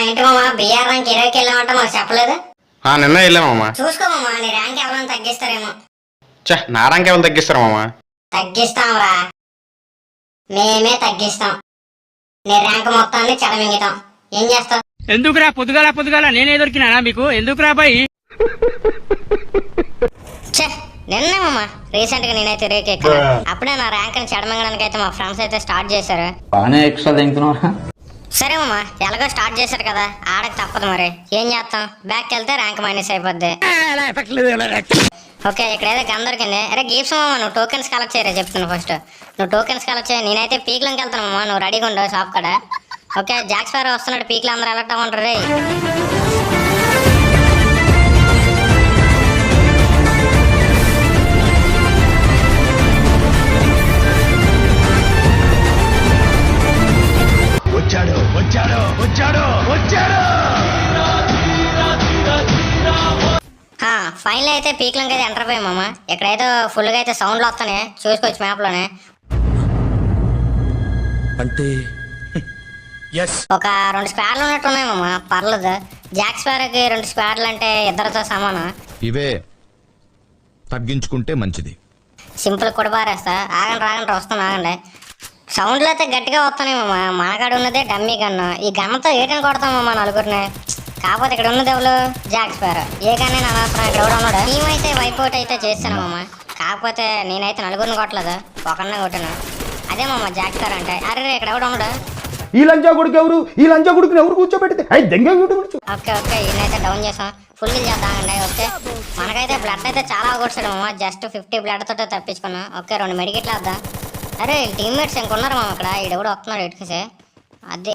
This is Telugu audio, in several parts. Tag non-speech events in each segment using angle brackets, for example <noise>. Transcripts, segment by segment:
ఏంటి మామ బిఆర్ ర్యాంక్ ఇరవైకి వెళ్ళామంటే మాకు చెప్పలేదు? ఆ, నిన్న వెళ్ళామమ్మా నీ ర్యాంక్ ఎవరైనా తగ్గిస్తారేమో. చే నా ర్యాంక్ ఏమైనా తగ్గిస్తారమ్మా తగ్గిస్తాంరా మేమే? తగ్గిస్తాం నీ ర్యాంక్ మొత్తాన్ని చెడమింగుతాం. ఏం చేస్తావు? ఎందుకురా పొద్దుగాల పొద్దుగాల నేనే దొరికినానా మీకు? ఎందుకురా బాయ్ ఛే నిన్నేమమ్మా రీసెంట్గా నేనైతే రేక్ ఎక్కాను అప్పుడే నా ర్యాంక్ని చెడమింగడానికి అయితే మా ఫ్రెండ్స్ అయితే స్టార్ట్ చేశారు. బాగానే ఎక్స్ట్రా తింటున్నారా సరే మామ ఎలాగో స్టార్ట్ చేశారు కదా ఆడకి తప్పదు మరి. ఏం చేస్తాం? బ్యాక్ వెళ్తే ర్యాంక్ మైనస్ అయిపోద్ది. ఓకే ఇక్కడ ఏదో గన్ దొరికింది. అరే గీప్స్ మామ నువ్వు టోకెన్స్ కలెక్ట్ చేయరా? చెప్తున్నా ఫస్ట్ నువ్వు టోకెన్స్ కలెక్ట్ చేయ. నేనైతే పీక్లోకి వెళ్తాను మామ నువ్వు రెడీగా ఉండవు షాప్ కాడ. ఓకే జాక్స్ ఫార్ వస్తున్నాడు పీక్లో అందరూ వెళ్ళటం ఉంటారు రే? అయితే పీక్లోకి అయితే ఎంటర్ పోయాం మామ. ఇక్కడైతే ఫుల్గా అయితే సౌండ్లు వస్తున్నాయి చూసుకోవచ్చు మ్యాప్లోనే అంటే ఒక రెండు స్క్వాడ్లు ఉన్నట్టు ఉన్నాయి మామ పర్లేదు. జాక్ స్క్వాడ్కి రెండు స్క్వాడ్లు అంటే ఇద్దరితో సమానం. ఇవే తగ్గించుకుంటే మంచిది. సింపుల్ కూడా బారేస్తా ఆగండి రాగండి వస్తాను ఆగండి. సౌండ్లు అయితే గట్టిగా వస్తున్నాయి మామ. మనకాడ ఉన్నదే డమ్మీ గన్ను ఈ గన్నతో ఏటని కొడతాం మామ నలుగురిని. కాకపోతే ఇక్కడ ఉన్నది ఎవరు జాక్ స్క్వేర్ ఏ గన్నే అనవసరం ఇక్కడ ఎవడు ఉన్నాడు అయితే వైపౌట్ అయితే చేస్తాను మామ. కాకపోతే నేనైతే నలుగురిని కొట్టలేదు. ఒకరినే కొట్టాను. అదే మామ జాక్ స్క్వేర్ అంటే అరే ఇక్కడ ఎవడు ఉన్నాడు ఈ లంచా కొడుకు ఎవరు? ఈ లంచా కొడుకుని ఎవరు కూర్చోబెడితే? అయి దెంగ కూర్చో ఓకే ఓకే ఈయనైతే డౌన్ చేసాం ఫుల్ చేద్దామండి ఓకే మనకైతే బ్లడ్ అయితే చాలా కొట్టాడు మామ. జస్ట్ ఫిఫ్టీ బ్లడ్ తోటే తప్పించుకున్నాం. ఓకే రెండు మెడికెట్లు వేద్దాం. అరే టీమ్మేట్స్ ఇంకొన్నారు మామ ఇక్కడ ఈడెవడు వస్తున్నాడు ఇటుకసే. అదే.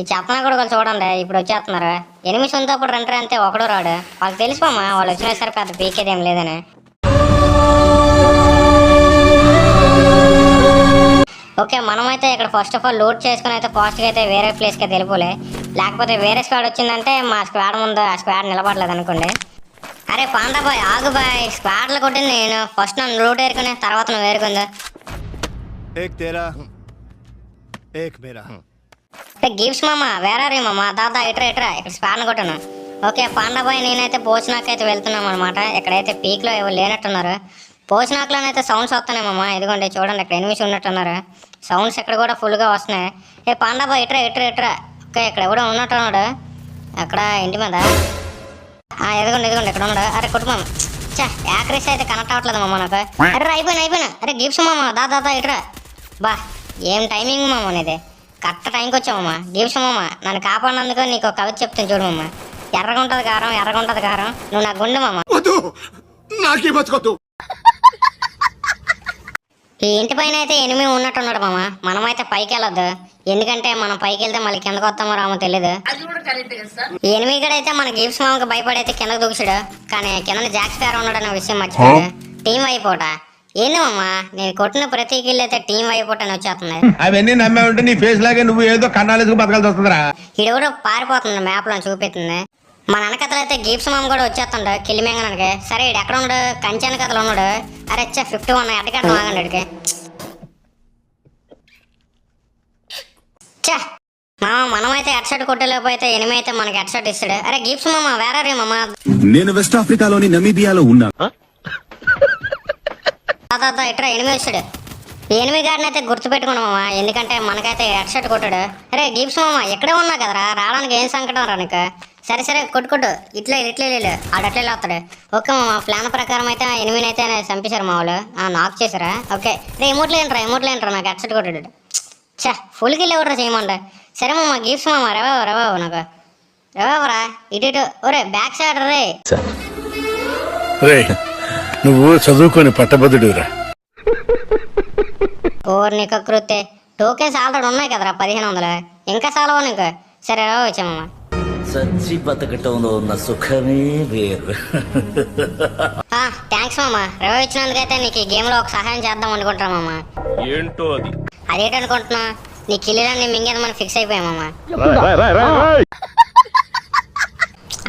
ఈ చెప్పన కూడా వాళ్ళు చూడండి ఇప్పుడు వచ్చేస్తున్నారు. ఎనిమిది ఉందో అప్పుడు రెండు అంతే ఒకడు రాడు. వాళ్ళకి తెలిసిపోమ్మా వాళ్ళు వచ్చినా సరే పెద్ద ఏం లేదని. ఓకే మనమైతే ఇక్కడ ఫస్ట్ ఆఫ్ ఆల్ లోడ్ చేసుకుని అయితే ఫాస్ట్గా అయితే వేరే ప్లేస్కి అయితే వెళ్ళిపోలే. లేకపోతే వేరే స్క్వాడ్ వచ్చిందంటే మా స్క్వాడ్ ముందు ఆ స్క్వాడ్ నిలబడలేదు అనుకోండి. అరే పాండాబాయ్ ఆగుబాయ్ స్క్వాడ్లు కొట్టింది నేను. ఫస్ట్ నన్ను లోడ్ వేరుకునే తర్వాత నువ్వు వేరుకుందా ఏక్ తేరా ఏక్ మేరా. గిఫ్ట్స్ మామ వేరే మామ దాదా ఇట్రా ఇట్రా ఇక్కడ స్పాన్ కొట్టను. ఓకే పాండాబాయ్ నేనైతే పోచినాకైతే వెళ్తున్నాం అనమాట ఇక్కడైతే పీక్లో ఎవరు లేనట్టున్నారు. పోచినాకులోనైతే సౌండ్స్ వస్తున్నాయి మామ. ఇదిగోండి చూడండి ఇక్కడ ఎనిమిస్ ఉన్నట్టున్నారు. సౌండ్స్ ఇక్కడ కూడా ఫుల్గా వస్తున్నాయి. ఏ పాండాబాయ్ ఇట్రా ఇట్రా ఇట్రా. ఓకే ఇక్కడ ఎవడో ఉన్నట్టున్నాడు. అక్కడ ఇంటి మీద. ఆ, ఎదగండి ఇక్కడ ఉన్నాడు. అరే కుటుంబం చా యాక్రెస్ అయితే కనెక్ట్ అవ్వట్లేదు మామ నాకు. అరే అయిపోయినా అయిపోయినా. అరే గిఫ్ట్స్ మామ దా దా దా ఇట్రా. బా ఏం టైమింగ్ మామ అనేది కరెక్ట్ టైంకి వచ్చామమ్మా గిఫ్ట్స్ మామ నన్ను కాపాడినందుకు నీకు ఒక కవిత చెప్తాను చూడు మామ ఎర్రగా ఉంటుంది కారం ఎర్రగా ఉంటుంది కారం. నువ్వు నా గుండె మామ. వద్దు! నాకే బతకొద్దు. ఈ ఇంటి పైన అయితే ఎనిమిది ఉన్నట్టున్నాడు మామ. మనమైతే పైకి వెళ్ళొద్దు. ఎందుకంటే మనం పైకి వెళ్తే మళ్ళీ కిందకు వస్తామో రామో తెలియదు ఈ ఎనిమిది కూడా అయితే మన గిఫ్ట్స్ మామకి భయపడి అయితే కిందకు దూకుచాడు కానీ కింద జాక్స్ గారు ఉన్నాడన్న విషయం మర్చిపోయాడు. టీం అయిపోట. ఏంది మామ? నేను కొట్టిన ప్రతి కిల్ అయితే టీం అయిపోట అని వచ్చేస్తుంది. అవన్నీ నమ్మే ఉంటే నీ ఫేస్ లాగే నువ్వు ఏదో కన్నాలేసుకు బతకాల్సి వస్తుందిరా. ఈడెవడో పారిపోతుంది మ్యాప్లో చూపిస్తుంది. మన వెనకతలు అయితే గీప్స్ మామ కూడా వచ్చేస్తుండు కిలిమెంగనకి సరే ఈడు ఎక్కడ ఉన్నాడు? కంచె వెనకతలు ఉన్నాడు. అరే వచ్చా ఫిఫ్టీ వన్ ఎట్టగట్ట వాగండి ఇడికి చా మామ మనమైతే హెడ్ షర్ట్ కొట్టలేకపోతే ఎనిమిది అయితే మనకి హెడ్ షర్ట్ ఇస్తాడు. అరే గీప్స్ మామ వేరే రే మామ? నేను వెస్ట్ ఆఫ్రికాలోని నమీబియాలో ఉన్నా. తాత ఇట్రా ఎనిమిది వచ్చాడు ఎనిమిది గారిని అయితే గుర్తుపెట్టుకున్నాం ఎందుకంటే మనకైతే హెడ్ కొట్టాడు. అరే గీప్స్ మామ ఇక్కడే ఉన్నా కదరా రావడానికి ఏం సంకటం రా నీకు? సరే సరే కొట్టు కొట్టు. ఇట్లే ఇట్లే లేదు ఆడట్లే వస్తాడు ఓకే మా ప్లాన్ ప్రకారం అయితే ఎనిమిది అయితే చంపేశారు మా వాళ్ళు. నాక్ చేశారా? ఓకే. రే ఎమోట్లు ఏంట్రా ఎమోట్లు ఏంట్రా నాకు హెడ్ కొట్టాడు. చా ఫుల్ కిల్ ఎవరు చేయమంట? సరే మా గిఫ్ట్స్ మామ రవా రవా నాకు. రవారా ఇటు ఇటు. ఒరే బ్యాక్ సైడ్ రే. రే నువ్వు చదువుకొని పట్టభద్రుడురా. ఓర్ నీకు కృతే టోకెన్స్ ఆల్రెడీ ఉన్నాయి కదరా పదిహేను వందలు. ఇంకా చాలవా నీకు? సరే రా వచ్చామమ్మ చచ్చి బతకటంలో ఉన్న సుఖమే వేరు. థ్యాంక్స్ మామ. రివైవ్ ఇచ్చినందుకైతే నీకు ఈ గేమ్లో ఒక సహాయం చేద్దాం అనుకుంటున్నా మామ. ఏంటో అది? అదేంటనుకుంటున్నా నీ కిల్లులన్నీ మింగేది మనం ఫిక్స్ అయిపోయామమ్మా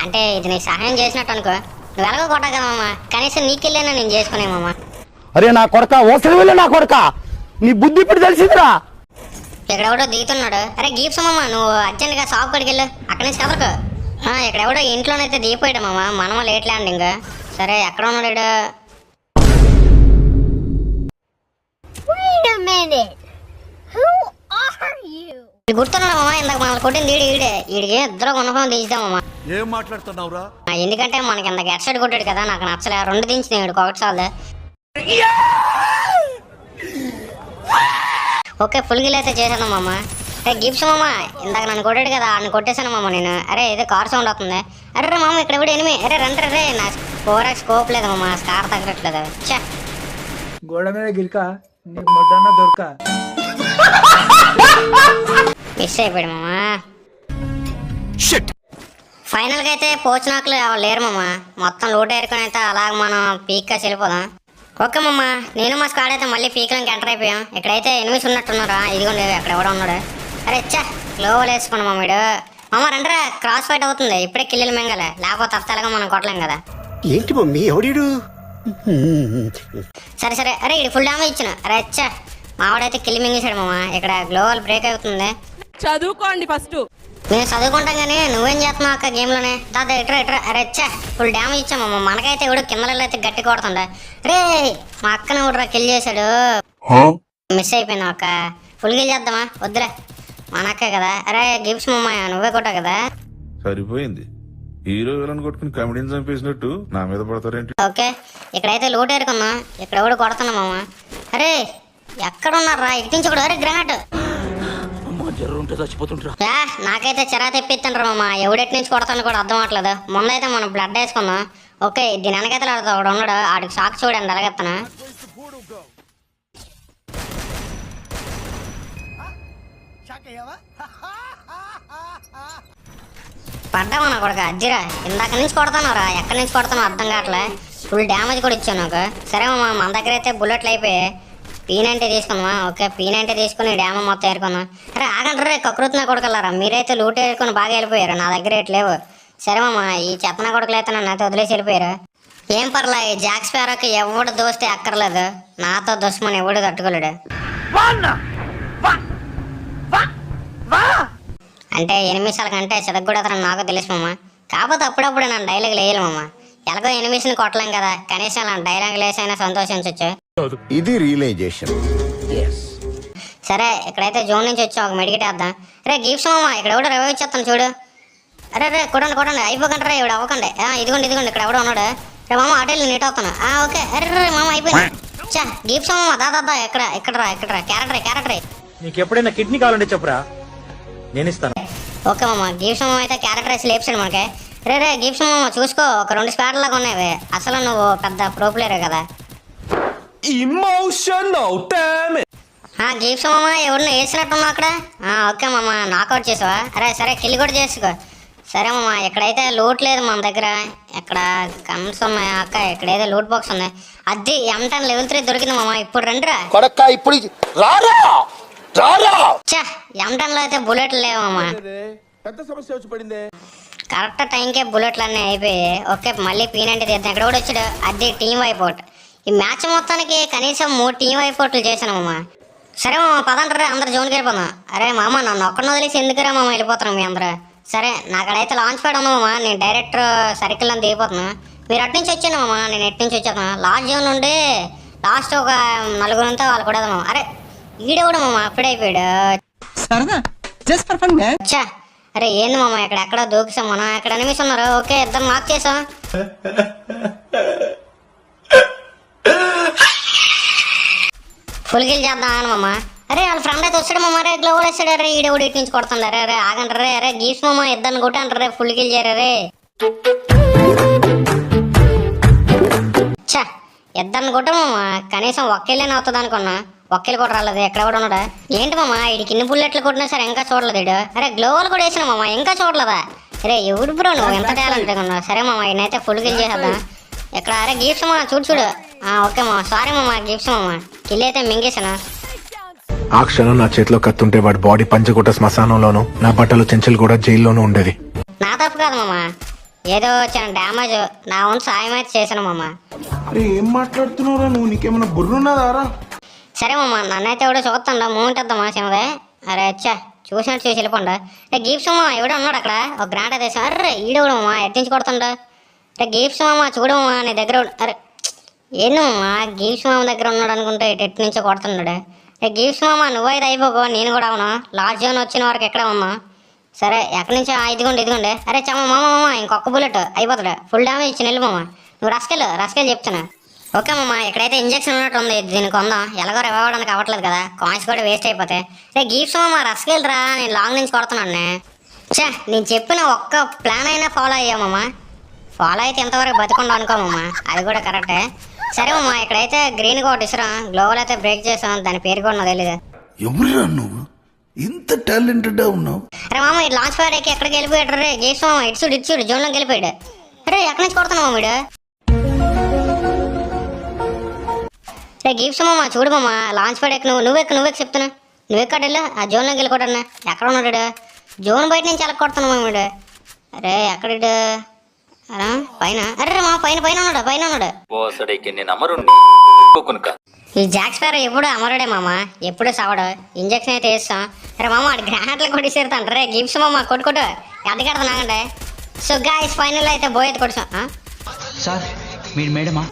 అంటే ఇది నీకు సహాయం చేసినట్టు అనుకో. నువ్వు ఎలాగో కొట్టా కదమ్మా కనీసం నీ కిల్లైనా నేను చేసుకునేమమ్మా అరే నా కొడక ఓసరి వెళ్ళి నా కొడక. నీ బుద్ధి ఇప్పుడు తెలిసిందిరా. ఇక్కడ ఎవడో దిగుతున్నాడు. అరే గీప్సమ్మమ్మ నువ్వు అర్జెంట్గా షాప్ కాడికి వెళ్ళు. అక్కడి నుంచి కదలకు ఆ, ఇక్కడ ఎవడో ఇంట్లోనైతే దిగిపోయాడు మామ. మనమ లేట్ ల్యాండింగ్. సరే ఎక్కడ ఉన్నాడు గుర్తున్నాడు మామ ఇందాక మనల్ని కొట్టింది ఈడు ఈడే. ఈడికి ఇద్దరు కొనుక్కొని దించుదామమ్మా ఏం మాట్లాడుతున్నావురా? ఎందుకంటే మనకి ఇంత గెట్ సైడ్ కొట్టాడు కదా నాకు నచ్చలే. రెండు దించింది వీడికి ఒకటి చాలు. ఓకే ఫుల్ గిల్ అయితే చేశాను మామ. అరే గిఫ్ట్స్ మామ? ఇందాక నన్ను కొట్టాడు కదా ఆయన కొట్టేశాను మామ నేను. అరే ఏదో కార్ సౌండ్ అవుతుంది అరే రే మామ ఇక్కడ కూడా ఎనిమి అరే రండి రే నా స్కోర్ స్కోప్ లేదు మామ స్కార్ తగ్గట్లేదు. గోడ మీద గిరిక నీకు మొట్టన్న దొరక. మిస్ అయిపోయాడు మామ. ఫైనల్గా అయితే పోచినాకులు ఎవరు లేరు మామ. మొత్తం లూట్ ఏరుకొని అయితే అలాగ మనం పీక్గా వెళ్ళిపోదాం. ఓకే మామ నేను మా స్క్వాడ్ అయితే మళ్ళీ పీక్లోకి ఎంటర్ అయిపోయాం. ఇక్కడైతే ఎనిమిస్ ఉన్నట్టున్నారా ఇదిగోండి అక్కడ ఎవడో ఉన్నాడు. అరే ఇచ్చా గ్లోవల్ వేసుకున్నాం మా వీడు. మామ రండిరా క్రాస్ ఫైట్ అవుతుంది. ఇప్పుడే కిల్లులు మింగలే లేకపోతే అఫ్తాలుగా మనం కొట్టలేం కదా. ఏంటి మమ్మీ ఎవడీడు? సరే సరే. అరే ఇది ఫుల్ డ్యామేజ్ ఇచ్చిన. అరే అచ్చా మావాడైతే కిల్లి మింగేశాడు మామ. ఇక్కడ గ్లోవల్ బ్రేక్ అవుతుంది. చదువుకోండి ఫస్ట్ నేను చదువుకుంటాం కానీ నువ్వేం చేస్తున్నావు అక్క గేమ్లోనే? దాదా ఇట్రా ఇట్రా అరే వచ్చా ఫుల్ డ్యామేజ్ ఇచ్చామమ్మ మనకైతే ఎవడు కిందలలో అయితే గట్టి కొడుతుండే రే మా అక్కని ఎవడురా కిల్ చేశాడు? మిస్ అయిపోయింది అక్క. ఫుల్ కిల్ చేద్దామా? వద్దులే. మన అక్కే కదా. అరే గిఫ్ట్స్ మమ్మ నువ్వే కొట్టావు కదా? సరిపోయింది. హీరో విలన్ కొట్టుకుని కమెడీని చంపేసినట్టు నా మీద పడతారేంటి? ఓకే. ఇక్కడైతే లూట్ ఏరుకున్నాం ఇక్కడ ఎవడు కొడుతున్నాం మామ? అరే ఎక్కడ ఉన్నారా ఇటు నుంచి కూడా అరే గ్రానైట్ జర్రుంటే చచ్చిపోతుంటారా యా నాకైతే చిరా తెప్పిస్తుండ్రు మామ. ఎవడెట్ నుంచి కొడతాను కూడా అర్థం అవట్లేదు. ముందైతే మనం బ్లడ్ వేసుకుందాం ఓకే దీని వెనకైతే ఒకడు ఉన్నాడు. ఆడికి షాక్ చూడండి అలాగెత్తనా పడ్డామన్నా కొడక? అజ్జిరా ఇందాక నుంచి కొడతానురా. ఎక్కడి నుంచి కొడతానో అర్థం కావట్లే. ఫుల్ డ్యామేజ్ కూడా ఇచ్చాను నాకు. సరే మా మన దగ్గర అయితే బుల్లెట్లు అయిపోయాయి. పీ నైంటీ తీసుకుందామా? ఓకే పీ నైంటీ తీసుకుని డ్యామ్ మొత్తం ఏరుకుందాం అరే ఆగండి రే కకృతిన కొడకల్లారా మీరైతే లూట్ ఏరుకొని బాగా వెళ్ళిపోయారు. నా దగ్గర ఎటు లేవు. సరే మామ ఈ చెత్తన కొడుకులు అయితే నన్ను అయితే వదిలేసి వెళ్ళిపోయారు. ఏం పర్లే ఈ జాక్స్ పేరకి ఎవడు దోస్తే అక్కర్లేదు. నాతో దుష్మని ఎవడు తట్టుకోలేడు. అంటే ఎనిమిషాల కంటే చిదగ్గూడ అతను నాకు తెలుసు మామ. కాకపోతే అప్పుడప్పుడు నన్ను డైలాగ్ వేయాలి మామ. ఎలాగో ఎనిమిషన్ కొట్టలేం కదా. కనీసం అలా డైలాగ్ లేసైనా సంతోషించవచ్చు ఇది రియలైజేషన్. సరే ఇక్కడైతే జోన్ నుంచి వచ్చి ఒక మెడికెట్ వేద్దాం. రే గిఫ్ట్స్ మామ ఇక్కడ ఎవడో రివైవ్ ఇచ్చేస్తాను చూడు. అరే రే కొడండి కొడండి అయిపోకండి రే ఇవిడ అవ్వకండి. ఆ, ఇదిగోండి ఇదిగోండి ఇక్కడ ఎవడో ఉన్నాడు. రే మామ అటెల్ నీట్ అవుతాను. ఆ, ఓకే. అరే రే మామ అయిపోయింది. చా గిఫ్ట్స్ మామ దా దా దా ఇక్కడ ఇక్కడ రా ఇక్కడ రా. క్యారెక్టర్ క్యారెక్టర్ నీకు ఎప్పుడైనా కిడ్నీ కావాలంటే చెప్పురా. నేను ఇస్తాను. ఓకే మామ గిఫ్ట్స్ మామ అయితే క్యారెక్టర్ వేసి లేపుసాడు మనకి. రే రే గిఫ్ట్స్ మామ చూసుకో ఒక రెండు స్క్వాడ్ లాగా ఉన్నాయి. అసలు నువ్వు పెద్ద ప్రో ప్లేయర్ కదా. ఇమోషనల్ డామ్ ఆ గిఫ్ట్స్ మామ ఎవరిని వేసినట్టున్నావు అక్కడ? ఆ, ఓకే మామ నాకౌట్ చేసావా? అరే సరే కిల్లి కూడా చేసుకో. సరే మామ ఎక్కడైతే లూట్ లేదు మన దగ్గర ఎక్కడ కమ్స్ ఉన్నాయి అక్క ఎక్కడైతే లూట్ బాక్స్ ఉంది అది ఎంటన్ లెవెల్ త్రీ దొరికింది మామ ఇప్పుడు రండిరా. కొడక్క ఇప్పుడు రారా? రారా? చా ఎంటన్లో అయితే బుల్లెట్లు లేవు మామ. పెద్ద సమస్య వచ్చి పడిందే. కరెక్ట్ టైంకే బుల్లెట్లు అన్నీ అయిపోయి ఓకే మళ్ళీ పీనంటే తీద్దాం. ఇక్కడ కూడా వచ్చాడు. అది టీం వైపోట్ ఈ మ్యాచ్ మొత్తానికి కనీసం మూడు టీం వైపోట్లు చేశాను మామ. సరే మామ పదంటారా అందరు జోన్కి వెళ్ళిపోదాం. అరే మామ నన్ను ఒక్కడిని వదిలేసి ఎందుకురా మామ వెళ్ళిపోతున్నాం మీ అందరూ? సరే నాకు అక్కడైతే లాంచ్ ప్యాడ్ ఉంది మామ నేను డైరెక్ట్ సర్కిల్ అని దిగిపోతున్నా. మీరు అటు నుంచి వచ్చాను మామ నేను ఎటు నుంచి వచ్చాను లాస్ట్ జోన్ నుండి లాస్ట్ ఒక నలుగురితో వాళ్ళు కూడా అరే ఈడే కూడా మామ? అప్పుడే అయిపోయాడు సరదా జస్ట్ ఫర్ ఫన్ అచ్చా అరే ఏంది మామ ఇక్కడ ఎక్కడ దూకిసాం. మనం ఎక్కడ ఎనిమిస్ ఉన్నారు? ఓకే ఇద్దరు మార్క్ చేసాం. <laughs> ఫుల్ కిల్ చేద్దాం అని మామ. అరే వాళ్ళ ఫ్రెండ్ అయితే వచ్చాడు మామ. రే గ్లోవల్ వేస్తాడు. రే ఈడ కూడా ఇటు నుంచి కొడుతుంది రే రే ఆగండి. రే రే గీస్ మామ ఇద్దరిని కొట్టండి రే ఫుల్ కిల్ చేయరు రే ఇద్దరిని కొట్ట మామ. కనీసం ఒక్కెళ్ళని అవుతుంది అనుకున్నా. ఒక్కలు కూడా రాలేదు. ఎక్కడ కూడా ఉన్నాడా ఏంటి మామ? వీడికి ఇన్ని బుల్లెట్లు కొట్టినా సరే ఇంకా చూడలేదు వీడు. అరే గ్లోవల్ కూడా వేసిన మామ. ఇంకా చూడలేదా? రే ఎవడు బ్రో నువ్వు? ఎంత టాలెంట్గా ఉన్నావు సరే మామ ఈయనైతే ఫుల్ కిల్ చేసేద్దాం. ఇక్కడ అరే గిఫ్ట్స్ మా చూడు చూడు. ఓకే మామ. సారీ మామ గిఫ్ట్స్ మామ. కిల్ అయితే మింగేసాను ఆ క్షణం నా చేతిలో కత్తుంటే వాడి బాడీ పంచకోట శ్మశానంలోను నా బట్టలు చెంచులు కూడా జైల్లోనూ ఉండేది. నా తప్పు కాదు మామ. ఏదో చిన్న డ్యామేజ్. నా వంతు సాయం అయితే చేశాను మామ. అరే ఏం మాట్లాడుతున్నావురా నువ్వు? నీకేమైనా బుర్రున్నదారా? సరే మామ నన్నైతే ఎవడో చూస్తుండ మూమెంట్ వద్దామా సిమదే అరే అచ్చా చూసినట్టు చూసి వెళ్ళిపోండా. రే గీప్స్ మామ ఎవడో ఉన్నాడు అక్కడ? ఒక గ్రాండ్ అయితే అర్రే ఈడెవడు మామ? ఎట్టించి కొడుతుండ? రే గీప్స్ మామ చూడు మామ నీ దగ్గర అరే ఏను ఆ గీప్స్ మామ దగ్గర ఉన్నాడు అనుకుంటే ఇటు ఎటు నుంచో కొడుతున్నాడు. రే గీప్స్ నువ్వు నువ్వైతే అయిపోకో నేను కూడా అవును? లాస్ట్ జోన్ వచ్చిన వరకు ఎక్కడ ఉన్నా? సరే ఎక్కడి నుంచి? ఇదిగోండి ఇదిగోండి. అరే చమ్మ మామ మామ ఇంకొక బుల్లెట్ అయిపోతాడు. ఫుల్ డ్యామేజ్ ఇచ్చిన నిల్లు మామ. నువ్వు రస్కెళ్ళు రస్కెళ్ళు చెప్తున్నా. ఓకే మామ ఇక్కడైతే ఇంజక్షన్ ఉన్నట్టు ఉంది దీనికి కొందాం. ఎలాగో రివ్వడానికి అవ్వట్లేదు కదా. కాయిన్స్ కూడా వేస్ట్ అయిపోతాయి రే గీప్స్ మామ రస్కెళ్ళురా నేను లాంగ్ నుంచి కొడుతున్నాను చే నేను చెప్పిన ఒక్క ప్లాన్ అయినా ఫాలో అయ్యా మామ. ఫాలో అయితే ఎంతవరకు బతికుండా అనుకోమమ్మా అది కూడా కరెక్టే సరే అమ్మా ఇక్కడైతే గ్రీన్ కోట్ ఇసురా. గ్లోవల్ అయితే బ్రేక్ చేసాం. దాని పేరు కూడా నాకు తెలియదు ఎవరురా నువ్వు? ఇంత టాలెంటెడ్ ఉన్నావు. అరే మామ ఈ లాంచ్ ప్యాడ్ ఎక్కి ఎక్కడికి వెళ్ళిపోయాడు రే? గేస్ మామ ఇటు చూడు ఇటు చూడు జోన్లోకి వెళ్ళిపోయాడు. అరే ఎక్కడి నుంచి కొడుతున్నావు వీడు? రే గిఫ్ట్స్ మామ చూడు మామ లాంచ్ ప్యాడ్ ఎక్కి నువ్వు నువ్వు ఎక్కి నువ్వు ఎక్కి చెప్తున్నా. నువ్వు ఎక్కడ వెళ్ళు? ఆ జోన్లోకి వెళ్ళిపోడన్నా ఎక్కడ ఉన్నాడు? జోన్ బయట నుంచి ఎలా కొడుతున్నావు మామ వీడు? అరే ఎక్కడ? అరా పైన? అరే మా పైన పైన ఉన్నాడు పైన ఉన్నాడు. పోసడికి నేను అమరుణ్ణి కొనుక ఈ జాక్స్ పేరు ఎప్పుడు అమరుడే మామ ఎప్పుడు సవడు. ఇంజక్షన్ అయితే వేస్తాం. అరే మామ వాడు గ్రానైట్లు కొట్టేసేరుతాను రే గిఫ్ట్స్ మామ కొట్టు కొట్టు. ఎద్దగడతా నాగండి సో గాయస్ ఫైనల్ అయితే బోయ్ కొట్టాం సార్ మీరు మేడమా?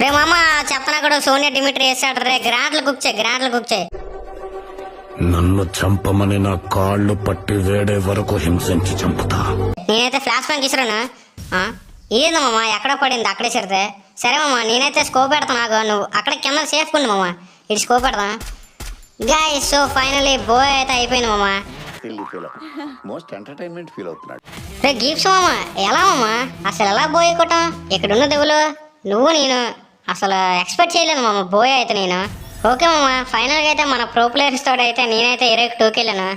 రే మామ చెత్తనా కూడా సోనియా డిమిట్రీ వేస్తాడు రే. గ్రాంట్లు కుక్ చేయి గ్రాంట్లు కుక్ చేయి. నన్ను చంపమని నా కాళ్ళు పట్టి వేడే వరకు హింసించి చంపుతా. నేనైతే ఫ్లాష్ బ్యాంక్ ఇసురాను ఇదేంది మామ ఎక్కడ పడింది? అక్కడే సరితే సరే మామ నేనైతే స్కోప్ పెడతాను నాకు నువ్వు అక్కడ కింద సేఫ్ కొండి మామ. ఇటు స్కోప్ పెడతా గాయ సో ఫైనలీ బోయ్ అయితే అయిపోయింది మామ. మోస్ట్ ఎంటర్టైన్మెంట్ ఫీల్ అవుతున్నాడు రే గీప్స్ మామ ఎలా మామ? అసలు ఎలా బోయ్ కొట్టాం? ఇక్కడ ఉన్న దేవులు నువ్వు నేను. అసలు ఎక్స్పెక్ట్ చేయలేదు మామ బోయ్ అయితే నేను. ఓకే మామ ఫైనల్గా అయితే మన ప్రో ప్లేయర్స్ తోటి అయితే నేనైతే ఇరవై టూకి వెళ్ళాను.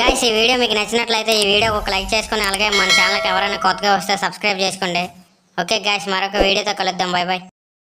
గాయస్ ఈ వీడియో మీకు నచ్చినట్లయితే ఈ వీడియో ఒక లైక్ చేసుకొని అలాగే మన ఛానల్కి ఎవరైనా కొత్తగా వస్తే సబ్స్క్రైబ్ చేసుకోండి. ఓకే గాయస్ మరొక వీడియోతో కలుద్దాం. Bye bye